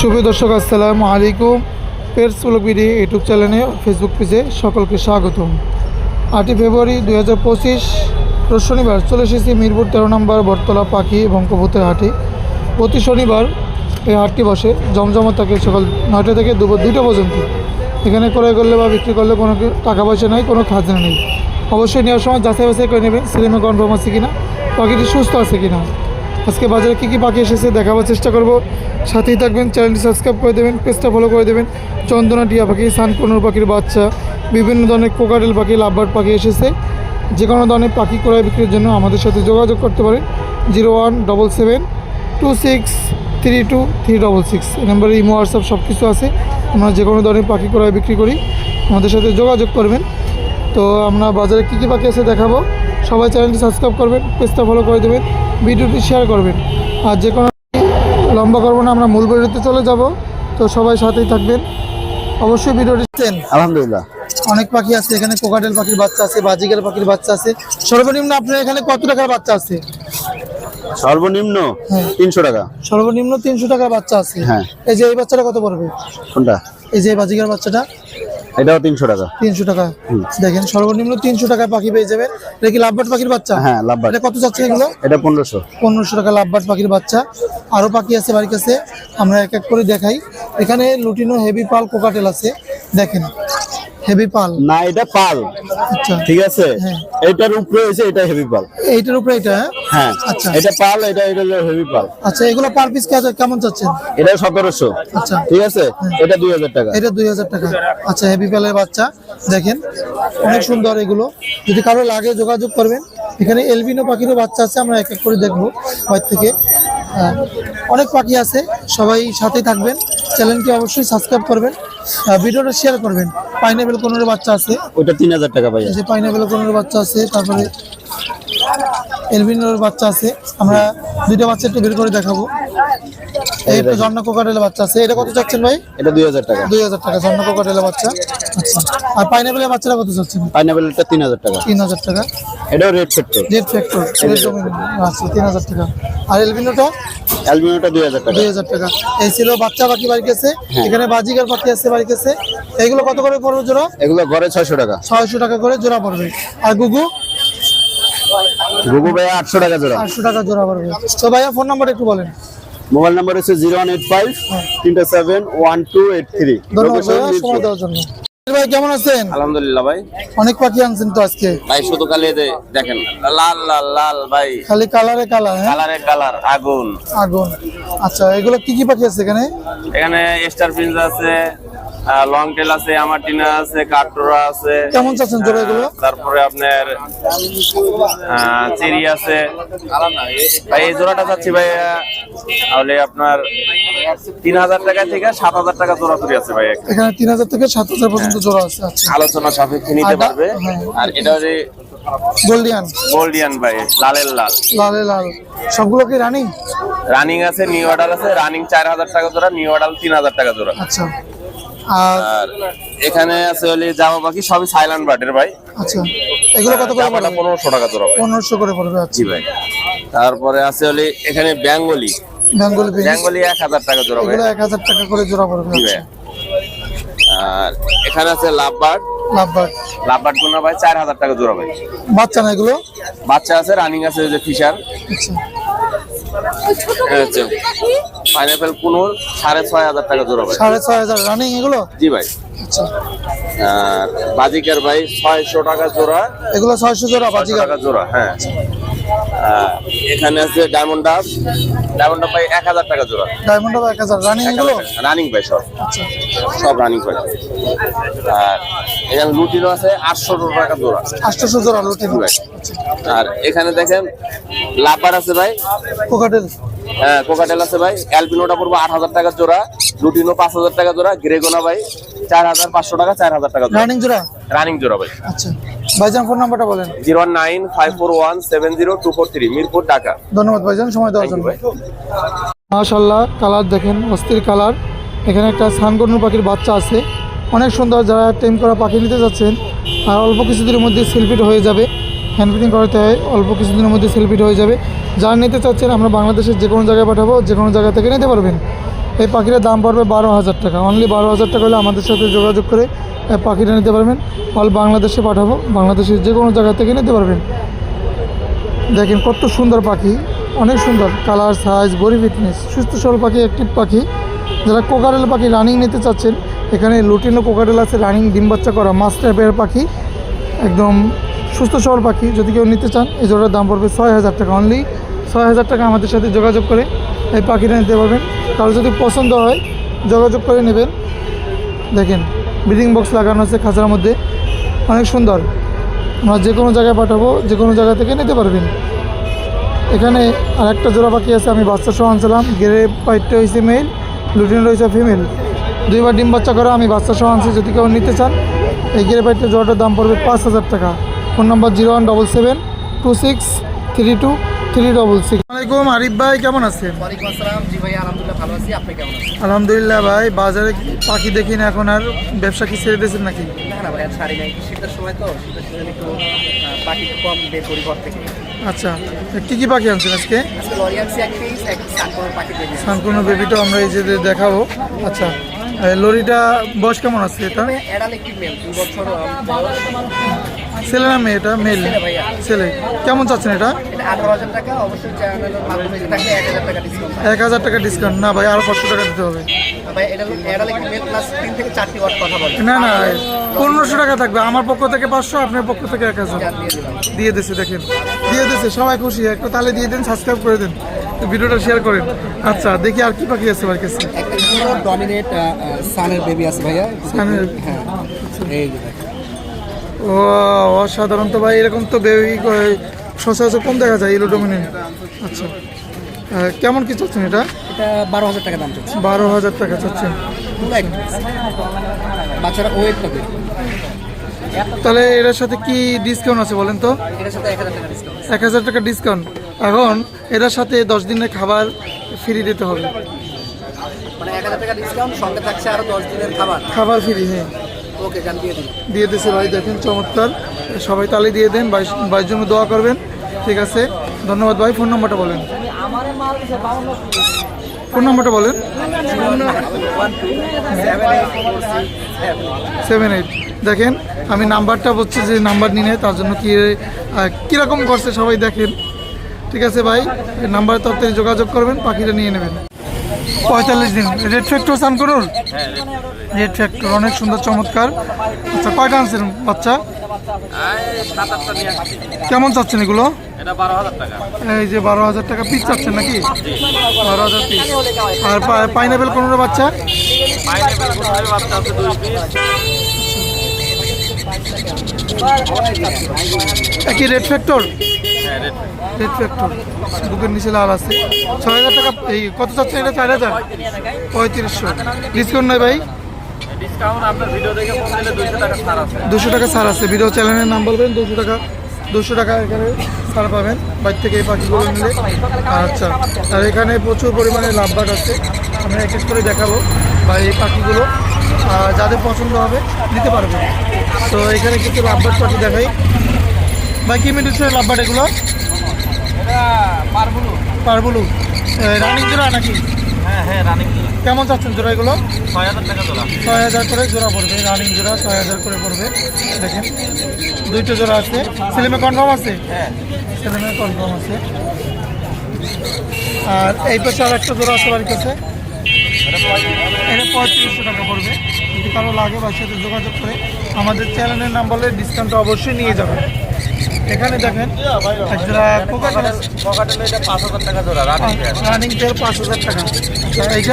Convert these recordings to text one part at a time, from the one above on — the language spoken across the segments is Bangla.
শুভ দর্শক, আসসালামু আলাইকুম। পেটস ব্লগ বিডি ইউটিউব চ্যানেলে ফেসবুক পেজে সকলকে স্বাগতম। আটই ফেব্রুয়ারি দুই হাজার পঁচিশ শনিবার চলে এসেছি মিরপুর তেরো নম্বর বটতলা পাখি এবং কবুতর হাটে। প্রতি শনিবার এই হাটটি বসে জমজমা থাকে সকাল নয়টা থেকে দুপুর দুটো পর্যন্ত। এখানে ক্রয় করলে বা বিক্রি করলে কোনো টাকা পয়সা নেই, কোনো খাজনা নেই। অবশ্যই নেওয়ার সময় যাচাই বাছাই করে নেবেন সিনেমা কনফার্ম আছে কিনা, পাখিটি সুস্থ আছে কিনা। আজকে বাজারে কী কী পাখি এসেছে দেখাবার চেষ্টা করব। সাথেই থাকবেন, চ্যানেলটি সাবস্ক্রাইব করে দেবেন, পেজটা ফলো করে দেবেন। চন্দনা টিয়া পাখি সানকনুর পাখির বাচ্চা, বিভিন্ন ধরনের কোকাটেল পাখি লাভবার্ড পাখি এসেছে। যে কোনো ধরনের পাখি ক্রয় বিক্রির জন্য আমাদের সাথে যোগাযোগ করতে পারেন। Zero one double seven two six three two three double six. এই নাম্বারে ইমো, হোয়াটসঅ্যাপ সব কিছু আছে। আমরা যে কোনো ধরনের পাখি ক্রয় বিক্রি করি। আমাদের সাথে যোগাযোগ করবেন। তো আমরা বাজারে কী কী পাখি আছে দেখাবো? সবাই চ্যানেলটি সাবস্ক্রাইব করবেন পেজটা ফলো করে দেবেন ভিডিওটি শেয়ার করবেন। আর যে কোনো লম্বা করব না আমরা মূল ভিডিওতে চলে যাব। তো সবাই সাথেই থাকবেন। অবশ্যই ভিডিওটি আলহামদুলিল্লাহ। অনেক পাখি আছে এখানে কোকাটেল পাখির বাচ্চা আছে বাজিগার পাখির বাচ্চা আছে। সর্বনিম্ন আপনার এখানে কত টাকার বাচ্চা আছে? সর্বনিম্ন হ্যাঁ। তিনশো টাকা। সর্বনিম্ন তিনশো টাকার বাচ্চা আছে। হ্যাঁ। এই যে এই বাচ্চাটা কত পড়বে? কোনটা? এই যে এই বাজিগার বাচ্চাটা। এটাও তিনশো টাকা। তিনশো টাকা। দেখেন সর্বনিম্ন তিনশো টাকায় পাখি পেয়ে যাবেন। এটা কি লাভবাট পাখির বাচ্চা? হ্যাঁ লাভবাট এটা কত যাচ্ছে এগুলো? এটা পনেরোশো। পনেরোশো টাকা লাভবাট পাখির বাচ্চা। আরও পাখি আছে বাড়ির কাছে। আমরা এক এক করে দেখাই। এখানে লুটিনো হেভি পাল কোকাটেল আছে। দেখেন। হেভি পাল না এটা পাল। আচ্ছা। ঠিক আছে? হ্যাঁ। এটার উপরে এটা হেভি পাল এইটার উপরে এটা হ্যাঁ? হ্যাঁ। আচ্ছা। এটা পাল এটা এটা হেভি পাল আচ্ছা এগুলো পার পিস কেমন চাচ্ছেন? এটা আচ্ছা। ঠিক আছে? এটা দুই হাজার টাকা। এটা দুই হাজার টাকা। আচ্ছা হেভি পালের বাচ্চা। দেখেন অনেক সুন্দর এগুলো। যদি কারও লাগে যোগাযোগ করবেন এখানে এলবিনো পাখিরও বাচ্চা আছে আমরা এক এক করে দেখব বাইর থেকে। হ্যাঁ, অনেক পাখি আছে সবাই সাথে থাকবেন। চ্যানেলটি অবশ্যই সাবস্ক্রাইব করবেন ভিডিওটা শেয়ার করবেন। পাইনাপেল কোনোর বাচ্চা আছে। ওইটা তিন হাজার টাকা পাই আছে পাইনাপেল কোনোর বাচ্চা আছে তারপরে এলবিনোর বাচ্চা আছে। আমরা দুইটা বাচ্চা একটু বের করে দেখাবো। এই একটা জন্ম কোকাটেলের বাচ্চা আছে। এটা কত চাচ্ছেন ভাই? এটা দুই হাজার টাকা। দুই হাজার টাকা জন্ম কোকাটেলের বাচ্চা। আচ্ছা। আর পাইনাপেলের বাচ্চাটা কত চাচ্ছেন? পাইনাপেলটা তিন হাজার টাকা। তিন হাজার টাকা। এটাও রেড ফেক্টর রেড ফ্যাক্টর আচ্ছা তিন হাজার টাকা। আর এলবিনোটা অ্যালবিনোটা দুই হাজার টাকা। দুই হাজার টাকা। এই ছিল বাচ্চা পাখি বাড়ি কাছে এখানে বাজিকার পাখি আছে বাড়ি কাছে এইগুলো কত করে পড়বে জোড়া? এগুলো ঘরে ছয়শো টাকা। ছয়শো টাকা করে জোড়া পড়বে। আর গুগু? গুগু ভাইয়া আটশো টাকা জোড়া। আটশো টাকা জোড়া পড়বে তো ভাইয়া ফোন নাম্বার একটু বলেন। মোবাইল নাম্বার হচ্ছে জিরো ওয়ান এইট ফাইভ তিনটা seven one two eight three. সময় দেওয়ার জন্য। ভাই কেমন আছেন? আলহামদুলিল্লাহ ভাই। অনেক পাখি আনছেন তো আজকে। ভাই শুধু দেখেন লাল লাল লাল ভাই। খালি কালারে কালার হ্যাঁ? কালারে কালার আগুন। আগুন। আচ্ছা এগুলো কি কি পাখি আছে এখানে? এখানে স্টার প্রিন্স আছে লং টেল আছে আমারটিনা আছে কাটোরা আছে। কেমন চাচ্ছেন জোড়া এগুলো? তারপরে আপনার চেরি আছে। ভাই এই জোড়াটা চাচ্ছি ভাই তাহলে আপনার তিন হাজার টাকা থেকে সাত হাজার টাকা জোড়া তৈরি আছে ভাই এখানে। তিন হাজার থেকে সাত হাজার পর্যন্ত জোড়া আছে আচ্ছা। আলোচনা সাপেক্ষে নিতে পারবে। হ্যাঁ। আর এটা হচ্ছে গোল্ডিয়ান। গোল্ডিয়ান ভাই লালের লাল। লালে লাল। সবগুলো কি রানিং? রানিং আছে নিউ অর্ডার আছে রানিং চার হাজার টাকা জোড়া নিউ অর্ডার তিন হাজার টাকা জোড়া। আচ্ছা। আর এখানে আছে হলে জামা পাখি সবই সাইলেন্ট বার্ডের ভাই। আচ্ছা এগুলো কত করে পড়বে? পনেরোশো টাকা জোড়া ভাই। পনেরোশো করে পড়বে আচ্ছা। ভাই। তারপরে আছে হলে এখানে বেঙ্গলি বেঙ্গলি বেঙ্গলি এক হাজার টাকা জোড়া ভাই। এগুলো এক হাজার টাকা করে জোড়া পড়বে আচ্ছা আর এখানে আছে লাভবার্ড লাভবার্ড লাভবার্ডগুলো ভাই চার হাজার টাকা জোড়া ভাই। বাচ্চা না এগুলো? বাচ্চা আছে রানিং আছে যে ফিশার আচ্ছা। পাইনাপেল কুনুর সাড়ে ছয় হাজার টাকা জোড়া ভাই। সাড়ে ছয় হাজার রানিং এগুলো? জি ভাই। আচ্ছা। আর বাজিকার ভাই ছয়শো টাকা জোড়া। এগুলো ছয়শো জোড়া বাজিগার টাকা জোড়া হ্যাঁ। আহ, এখানে আছে ডায়মন্ড ডাব ডায়মন্ড ডাব ভাই এক হাজার টাকা জোড়া। ডায়মন্ড এক হাজার রানিং এগুলো? রানিং ভাই সব। আচ্ছা। সব রানিং ভাই। আর এখানে লুটিরও আছে আটশো টাকা জোড়া। আটশোশো জোড়া লুটি। ভাই। আর এখানে দেখেন লাপার আছে ভাই। কোকাটেল হ্যাঁ কোকাটেল আছে ভাই। অ্যালবিনোটা পড়ব আট হাজার টাকা জোড়া। লুটিনো পাঁচ হাজার টাকা জোড়া। গ্রেগোনা ভাই চার হাজার পাঁচশো টাকা চার হাজার টাকা রানিং জোড়া? রানিং জোড়া ভাই। আচ্ছা। ভাইজান ফোন নাম্বারটা বলেন। Zero nine five four one seven zero two four three Mirpur Dhaka. ধন্যবাদ ভাইজান সময় দেওয়ার জন্য। ভাই। মাশাল্লাহ কালার দেখেন অস্থির কালার। এখানে একটা সানকর্ণ পাখির বাচ্চা আছে। অনেক সুন্দর যারা টেম করা পাখি নিতে যাচ্ছেন আর অল্প কিছুদিনের মধ্যে সেলফিট হয়ে যাবে। হ্যান্ড ফিটিং করাতে হয়, অল্প কিছুদিনের মধ্যে সেলফিট হয়ে যাবে। যারা নিতে চাচ্ছেন, আমরা বাংলাদেশের যে কোনো জায়গায় পাঠাবো, যে কোনো জায়গা থেকে নিতে পারবেন। এই পাখিটার দাম পড়বে বারো হাজার টাকা। অনলি বারো হাজার টাকা হলে আমাদের সাথে যোগাযোগ করে পাখিটা নিতে পারবেন। অল বাংলাদেশে পাঠাবো, বাংলাদেশের যে কোনো জায়গা থেকে নিতে পারবেন। দেখেন কত সুন্দর পাখি, অনেক সুন্দর। Colour, size, body fitness. সুস্থ সবল পাখি, অ্যাক্টিভ পাখি। যারা কোকারেল পাখি রানিং নিতে চাচ্ছেন, এখানে লুটিনো কোকারেল আছে, রানিং ডিম বাচ্চা করা মাছ টাইপের পাখি। একদম সুস্থ সবল পাখি, যদি কেউ নিতে চান, এই জোড়ার দাম পড়বে ছয় হাজার টাকা অনলি ছয় হাজার টাকা আমাদের সাথে যোগাযোগ করে এই পাখিটা নিতে পারবেন। কারও যদি পছন্দ হয়, যোগাযোগ করে নেবেন। দেখেন ব্রিডিং বক্স লাগানো আছে খাঁচার মধ্যে। অনেক সুন্দর। আমরা যে কোনো জায়গায় পাঠাবো, যে কোনো জায়গা থেকে নিতে পারবেন। এখানে আরেকটা জোড়া পাখি আছে, আমি বাচ্চা সহ আনছিলাম। গেরে পাইটটা হয়েছে মেল লুটিন রয়েছে ফিমেল দুইবার ডিম বাচ্চা করা আমি বাচ্চা সহ আনছি, যদি কেউ নিতে চান, এই গেরে পাইটটা জোড়াটার দাম পড়বে পাঁচ হাজার টাকা। ফোন নম্বর zero one double seven two six three two three double six. আসসালামাইকুম আরিফ ভাই কেমন আছেন? আলহামদুলিল্লাহ ভালো আছি। আপনি কেমন আছেন? আলহামদুলিল্লাহ ভাই বাজারে পাখি দেখি না এখন আর ব্যবসা কি ছেড়ে দিয়েছেন নাকি? আচ্ছা কী কী পাখি আনছেন আজকে? সম্পূর্ণ বেবিটা আমরা এই যে দেখাবো। আচ্ছা লরিটা বয়স কেমন আছে এটা? ছেলে না মেয়ে? এটা মেল ছেলে কেমন চাচ্ছেন এটা? এক হাজার টাকা ডিসকাউন্ট না ভাই আরও পাঁচশো টাকা দিতে হবে। না না পনেরোশো টাকা থাকবে। আমার পক্ষ থেকে পাঁচশো আপনার পক্ষ থেকে এক হাজার। দিয়ে দিচ্ছে দেখেন। দিয়ে দিচ্ছে সবাই খুশি। একটু তাহলে দিয়ে দিন সাবস্ক্রাইব করে দেন। ভিডিওটা শেয়ার করেন। আচ্ছা দেখি আর কি পাখি আছে আমার কাছে। ডমিনেট সানের বেবি আছে ভাইয়া। সানের? হ্যাঁ। এই। ও অসাধারণ তো ভাই এরকম তো বেবি সচরাচর কম দেখা যায় ইলো আচ্ছা। কেমন কি চাচ্ছেন এটা? এটা বারো হাজার টাকা দাম চলছে বারো হাজার টাকা চাচ্ছেন। বাচ্চারা তাহলে এটার সাথে কি ডিসকাউন্ট আছে বলেন তো? এক হাজার টাকা ডিসকাউন্ট এক হাজার টাকা ডিসকাউন্ট এখন এটার সাথে দশ দিনের খাবার ফ্রি দিতে হবে। মানে এক হাজার টাকা ডিসকাউন্ট সঙ্গে থাকছে আরও দশ দিনের খাবার। খাবার ফ্রি হ্যাঁ। দিয়ে দিছে ভাই, দেখেন, চমৎকার। সবাই তালে দিয়ে দেন ভাইয়ের জন্য দোয়া করবেন। ঠিক আছে? ধন্যবাদ ভাই, ফোন নম্বরটা বলেন। ফোন নম্বরটা বলেন। Seven eight. দেখেন, আমি নাম্বারটা বলছি যে নাম্বার নিয়ে তার জন্য কি কীরকম করছে সবাই দেখেন। ঠিক আছে ভাই, নাম্বার তাড়াতাড়ি যোগাযোগ করবেন, পাখিটা নিয়ে নেবেন। পঁয়তাল্লিশ দিন। রেড ফ্যাক্টর সান করুন? রেড ফ্যাক্টর অনেক সুন্দর, চমৎকার। আচ্ছা কয়টা আনছেন বাচ্চা? কেমন চাচ্ছেন এগুলো? এই যে বারো হাজার টাকা পিস চাচ্ছেন নাকি? বারো হাজার পিস আর পাইনাপেল কোনোটা বাচ্চা? একই রেড ফ্যাক্টর রেড ফ্যাক্টর বুকের নিচে লাল আছে। ছয় হাজার টাকা, এই কত চাচ্ছেন এটা? চার হাজার। পঁয়ত্রিশশো। ডিসকাউন্ট নয় ভাই? দুশো টাকা ছাড় আছে। ভিডিও চ্যানেলের নাম বলবেন দুশো টাকা দুশো টাকা এখানে ছাড় পাবেন। বাইর থেকে এই পাখিগুলো নিলে। আচ্ছা আর এখানে প্রচুর পরিমাণে লাভবাগ আছে। আমরা এক এক করে দেখাবো বা এই পাখিগুলো যাদের পছন্দ হবে নিতে পারবে। তো এখানে কিছু লাভবাগ পাখি দেখাই। বা কি মিনিটের লাভবাগ এগুলো? পারবুলু। রানিং জোড়া নাকি? হ্যাঁ হ্যাঁ রানিং কেমন চাচ্ছেন জোড়া এগুলো? ছয় হাজার টাকা তোলা ছয় হাজার করে জোড়া পড়বে রানিং জোড়া ছয় হাজার করে পড়বে। দেখেন দুইটা জোড়া আছে। ছেলেমে কনফার্ম আছে? হ্যাঁ। ছেলেমে কনফার্ম আছে। আর এই পাশে আর একটা জোড়া আছে বাড়ির কাছে। এটা পঁয়ত্রিশশো টাকা পড়বে। যদি কারও লাগে বা সাথে যোগাযোগ করে আমাদের চ্যানেলের নাম বলে ডিসকাউন্ট অবশ্যই নিয়ে যাবেন। এখানে দেখেন জোড়া কোকাটেল আছে এটা পাঁচ হাজার টাকা জোড়া রানিং রানিং তেল পাঁচ হাজার টাকা। আর একই।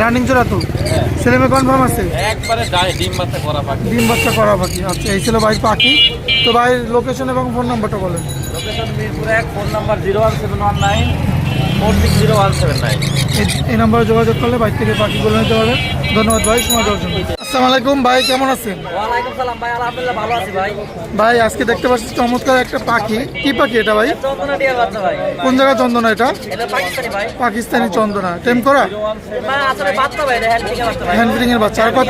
রানিং জোড়া তো? ছেলেমে কনফার্ম আছে? একবারে যায় ডিম বাচ্চা করা পাখি। ডিম বাচ্চা করা পাখি। আচ্ছা এই ছিল ভাই পাখি। তো ভাই লোকেশন এবং ফোন নাম্বারটা বলেন। লোকেশন মিরপুর এক phone number zero one seven one nine four six zero one seven nine এই- এই নাম্বারে যোগাযোগ করলে বাইক থেকে পাখিগুলো নিতে পারবেন ধন্যবাদ ভাই সময় দেওয়ার জন্য। আসসালামু আলাইকুম ভাই কেমন আছেন? ওয়ালাইকুম সালাম ভাই আলহামদুলিল্লাহ ভালো আছি ভাই। ভাই আজকে দেখতে পাচ্ছি চমৎকার একটা পাখি। কি পাখি এটা ভাই? কোন জায়গা চন্দনা এটা? এটা পাকিস্তানি ভাই। পাকিস্তানি চন্দনা। টেম করা? আসলে বাচ্চা ভাই হ্যান্ড এর বাচ্চা। আর কত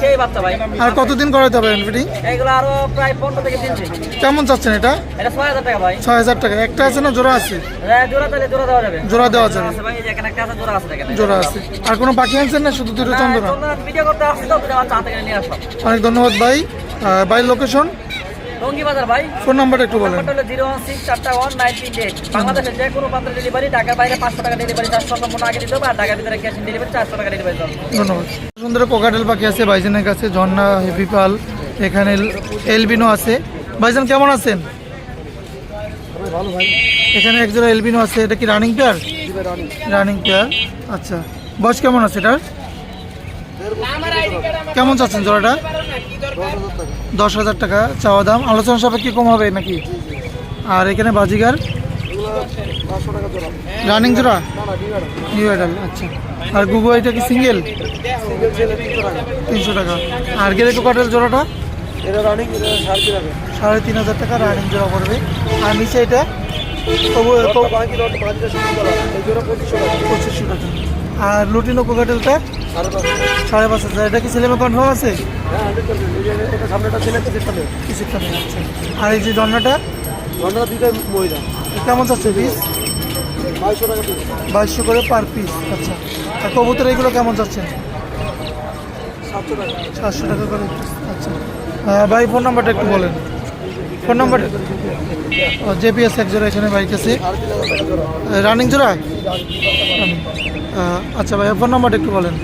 সেই বাচ্চা ভাই। আর কতদিন করাতে হবে হ্যান্ড ফিডিং এগুলো আরও প্রায় পনেরো থেকে তিন দিন। কেমন চাচ্ছেন এটা? এটা ছয় হাজার টাকা ভাই। একটা আছে না জোড়া আছে? হ্যাঁ, জোড়া তাহলে জোড়া দেওয়া যাবে। জোড়া দেওয়া যাবে। আছে ভাই এখানে একটা আছে জোড়া আছে জোড়া আছে। আর কোনো পাখি আনছেন না শুধু দুটো চন্দনা? চন্দনা ভিডিও করতে অনেক ধন্যবাদ ভাই। ভাইয়ের লোকেশন ভাই। ফোন নাম্বারটা একটু বলেন। জিরো ওয়ান সিক্স চারটা ওয়ান নাইন তিন এইট। বাংলাদেশের যে কোনো ডেলিভারি ঢাকার বাইরে পাঁচশো টাকা ডেলিভারি চারশো সম্পূর্ণ আগে দিতে হবে আর ঢাকার ভিতরে ক্যাশ ডেলিভারি চারশো টাকা ডেলিভারি ধন্যবাদ। সুন্দর কোকাটেল পাখি আছে ভাইজানের কাছে ঝর্ণা হেভি পাল এখানে এলবিনো আছে। ভাইজান কেমন আছেন? এখানে একজোড়া এলবিনো আছে এটা কি রানিং পেয়ার রানিং পেয়ার আচ্ছা। বয়স কেমন আছে এটার? কেমন চাচ্ছেন জোড়াটা? দশ হাজার টাকা চাওয়া দাম। আলোচনা সাপেক্ষে কম হবে নাকি? আর এখানে বাজিগার? রানিং জোড়া? নিউ অ্যাডাল আচ্ছা। আর গুগু এটা কি সিঙ্গেল? তিনশো টাকা। আর গেলে কোকাটেল জোড়াটা? সাড়ে তিন হাজার টাকা রানিং জোড়া পড়বে। আর নিচে এটা? তবু- আর লুটিনো কোকাটেলটা সাড়ে পাঁচ হাজার। এটা কি ছেলে কনফার্ম আছে? কিছুটা আচ্ছা। আর এই যে দন্নাটা কেমন চাচ্ছে পিস? বাইশশো করে পার পিস আচ্ছা। আর কবুতর এগুলো কেমন যাচ্ছে সাতশো টাকা করে piece, আচ্ছা। আহ, ভাই ফোন নাম্বারটা একটু বলেন। Phone number? জেপিএস এক জোড়া এখানে বাইক আছে রানিং জোড়া? আচ্ছা ভাইয়া ফোন নাম্বারটা একটু বলেন।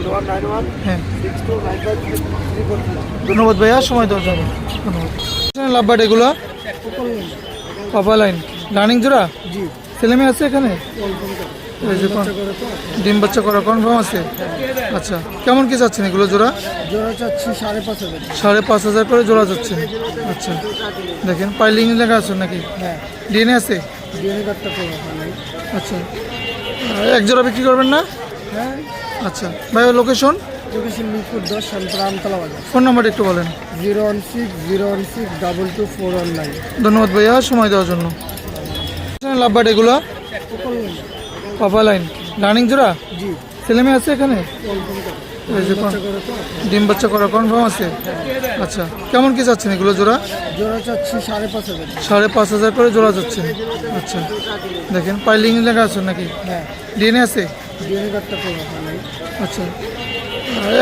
হ্যাঁ। ধন্যবাদ ভাইয়া সময় দেওয়ার জন্য। ধন্যবাদ। লাভবাট এগুলো? পাপা লাইন। রানিং জোড়া? ছেলে মেয়ে আছে এখানে? এই যে ডিম বাচ্চা করা কনফার্ম আছে? আচ্ছা কেমন কি চাচ্ছেন এগুলো জোড়া? জোড়া চাচ্ছি সাড়ে পাঁচ হাজার। সাড়ে পাঁচ হাজার করে জোড়া যাচ্ছে আচ্ছা দেখেন পাইলিং লেখা আছে নাকি? হ্যাঁ। ডিএনএ আছে? ডিএনএ কার্ডটা আচ্ছা এক জোড়া বিক্রি করবেন না? হ্যাঁ। আচ্ছা ভাই লোকেশন লোকেশন মিরপুর দশ বাজার। ফোন নাম্বারটা একটু বলেন। Zero one six zero one six double two four one nine. ধন্যবাদ ভাইয়া সময় দেওয়ার জন্য। লাভবাট এগুলো? পাপা লাইন রানিং জোড়া? ছেলে মেয়ে আছে এখানে? ডিম বাচ্চা করা কনফার্ম আছে। আচ্ছা কেমন কি চাচ্ছেন এগুলো জোড়া? জোড়া চাচ্ছি সাড়ে পাঁচ হাজার। সাড়ে পাঁচ হাজার করে জোড়া যাচ্ছে। আচ্ছা দেখেন পাইলিং লেখা আছে নাকি? হ্যাঁ। ডিএনএ আছে? আচ্ছা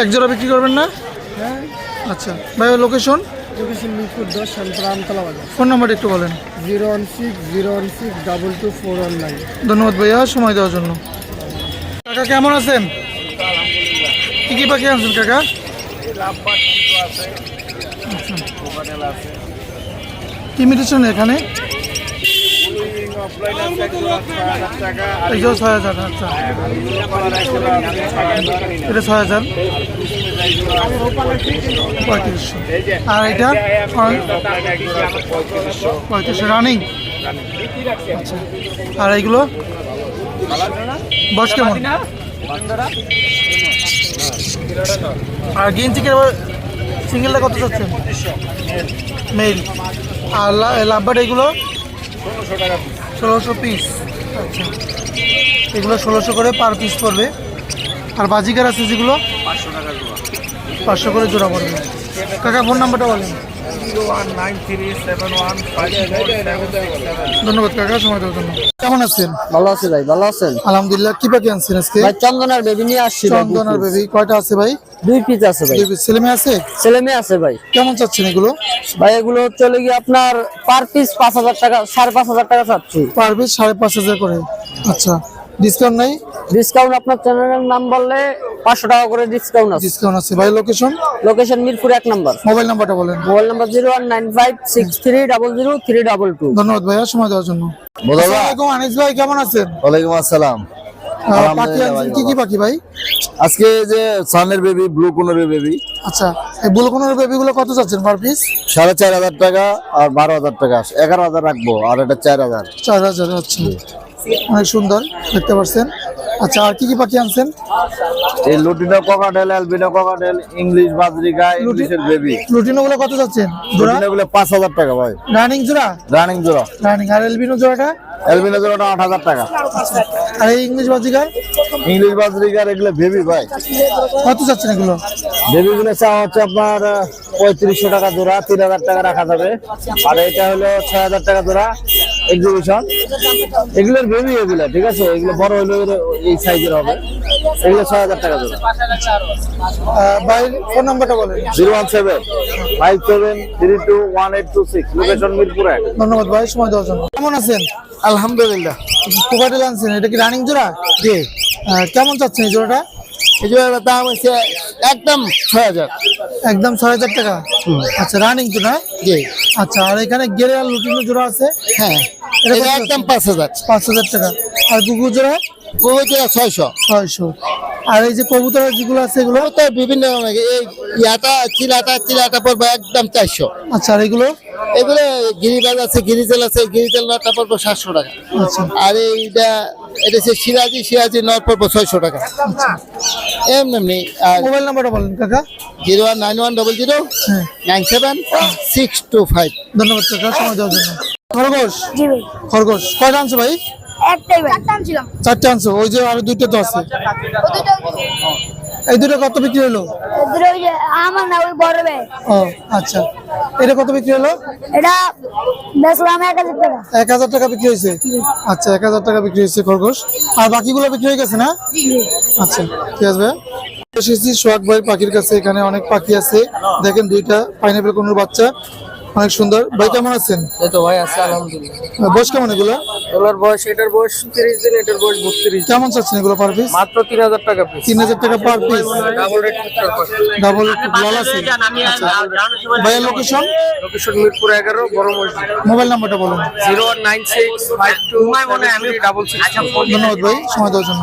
এক জোড়া বিক্রি করবেন না? হ্যাঁ। আচ্ছা ভাই লোকেশন লোকেশন মিরপুর দশ শান্তরা আমতলা বাজার ফোন নাম্বার একটু বলেন। Zero one six zero one six double two four one nine ধন্যবাদ ভাইয়া সময় দেওয়ার জন্য। কাকা কেমন আছেন? কি কি পাখি আনছেন কাকা? ইমিটেশন এখানে? এই ছয় হাজার আচ্ছা এটা ছয় হাজার পঁয়ত্রিশশো। আর এটা পঁয়ত্রিশশো রানিং। আচ্ছা আর এইগুলো বয়স কেমন আর গ্রিন চিকেন সিঙ্গেলটা কত চাচ্ছেন মেল আর লাভবাট এগুলো? ষোলোশো পিস আচ্ছা। এগুলো ষোলোশো করে পার পিস পড়বে। আর বাজিকার আছে যেগুলো? পাঁচশো করে জোড়া পড়বে। কাকা ফোন নাম্বারটা বলেন। ধন্যবাদ কাকা সময় দেওয়ার জন্য। কেমন আছেন? ভালো আছে ভাই ভালো আছেন? আলহামদুলিল্লাহ কি পাখি আনছেন আজকে? ভাই চন্দনার বেবি নিয়ে আসছি চন্দনার বেবি কয়টা আছে ভাই? দুই পিস আছে ভাই। ছেলে মেয়ে আছে? ছেলে মেয়ে আছে ভাই। কেমন চাচ্ছেন এগুলো? ভাই এগুলো চলে গিয়ে আপনার পার পিস পাঁচ হাজার টাকা সাড়ে পাঁচ হাজার টাকা চাচ্ছি। পার পিস সাড়ে পাঁচ হাজার করে। আচ্ছা ডিসকাউন্ট নাই? ডিসকাউন্ট আপনার চ্যানেলের নাম বললে পাঁচশো টাকা করে ডিসকাউন্ট আছে। ডিসকাউন্ট আছে। ভাই লোকেশন লোকেশন মিরপুর এক নাম্বার। মোবাইল নাম্বারটা বলেন। Mobile number zero one nine five six three double zero three double two ধন্যবাদ ভাইয়া সময় দেওয়ার জন্য। আসসালামু আলাইকুম আনিস ভাই কেমন আছেন? ওয়ালাইকুম আসসালাম। আহ, পাখি আনছেন কি কি পাখি ভাই? আজকে যে সানের বেবি ব্লু কোনের বেবি আচ্ছা এই বুলকনের বেবিগুলো কত চাচ্ছেন পার পিস সাড়ে চার হাজার টাকা আর বারো হাজার টাকা। এগারো হাজার রাখব আর এটা চার হাজার। চার হাজার আচ্ছা। অনেক সুন্দর দেখতে পাচ্ছেন। আচ্ছা আর কি কি পাখি আনছেন? এই lutino cockatiel albino cockatiel English budgerigar ইংলিশের বেবি। লুটিনো গুলো কত যাচ্ছেন? লুটিনোগুলো পাঁচ হাজার টাকা ভাই। রানিং জোড়া? রানিং জোড়া। রানিং। আর এলবিনো জোড়াটা? অ্যালবিনো জোড়াটা আট হাজার টাকা। আর এই ইংলিশ বাজিকার ইংলিশ বাজরিকার এগুলো বেবি ভাই। কত যাচ্ছেন এগুলো? বেবি গুলো চা হচ্ছে আপনার পঁয়ত্রিশশো টাকা জোড়া তিন হাজার টাকা রাখা যাবে। আর এটা হলো ছয় হাজার টাকা জোড়া। এক্সিবিশন এগুলোর বেবি এগুলো ঠিক আছে? এগুলো বড় হলে এই সাইজের হবে। এগুলো ছয় হাজার টাকা বাইরের ফোন নাম্বারটা বলেন। Zero one seven five seven three two one eight two six location Mirpur এক। ধন্যবাদ ভাই সময় দেওয়ার জন্য। কেমন আছেন? আলহামদুলিল্লাহ। কোকাটেল আনছেন এটা কি রানিং জোড়া? জি। কেমন চাচ্ছেন এই জোড়াটা? এই জোড়াটার দাম হচ্ছে একদম ছয় হাজার। একদম ছয় হাজার টাকা? আচ্ছা রানিং তো না? জি। আচ্ছা আর এখানে গেরে আর লুটিনো জোড়া আছে? হ্যাঁ। এটা একদম পাঁচ হাজার। পাঁচ হাজার টাকা। আর কুকুর জোড়া? ওই জোড়া ছয়শো। ছয়শো। আর এই যে কবুতর যেগুলো আছে এগুলো? তো বিভিন্ন এই ইয়াটা চিলাটা চিলাটা পড়বে একদম চারশো। আচ্ছা আর এগুলো? এগুলো গিরিবাজ আছে গিরিজেল আছে গিরিজেল নটটা পড়ব সাতশো টাকা। আচ্ছা। আর এইটা এটা হচ্ছে সিরাজি সিরাজি নট পড়ব ছয়শো টাকা। এমনি এমনি আর মোবাইল নাম্বারটা বলেন কাকা। Zero one nine one double zero হ্যাঁ। Nine seven six two five. ধন্যবাদ কাকা সময় দেওয়ার জন্য? খরগোশ? জি ভাই। খরগোশ। কয়টা আনছো ভাই? চারটা আনছো। ওই যে আরও দুইটা তো আছে। এই দুটো কত বিক্রি হলো? দুটো ওই যে আমার না ওই বড় ভাই। ও আচ্ছা। এটা কত বিক্রি হলো? এটা বেচলাম টাকা। বিক্রি হয়েছে? আচ্ছা এক হাজার টাকা বিক্রি হয়েছে খরগোশ। আর বাকিগুলো বিক্রি হয়ে গেছে না? আচ্ছা ঠিক আছে। এসেছি সোহাগ ভাই পাখির কাছে এখানে অনেক পাখি আছে। দেখেন দুইটা পাইনাপেল কোনোর বাচ্চা অনেক সুন্দর। ভাই কেমন আছেন? এই তো ভাই আছে আলহামদুলিল্লাহ। বয়স কেমন এগুলো? ওগুলোর বয়স এটার বয়স তিরিশ দিন এটার বয়স বত্রিশ কেমন চাচ্ছেন এগুলো পার পিস মাত্র তিন হাজার টাকা পিস তিন হাজার টাকা per piece double rate double লাল আছে। ভাইয়ের লোকেশন লোকেশন মিরপুর এগারো বড় মসজিদ। মোবাইল নাম্বারটা বলুন। Zero one nine six five two double six ধন্যবাদ ভাই সময় দেওয়ার জন্য।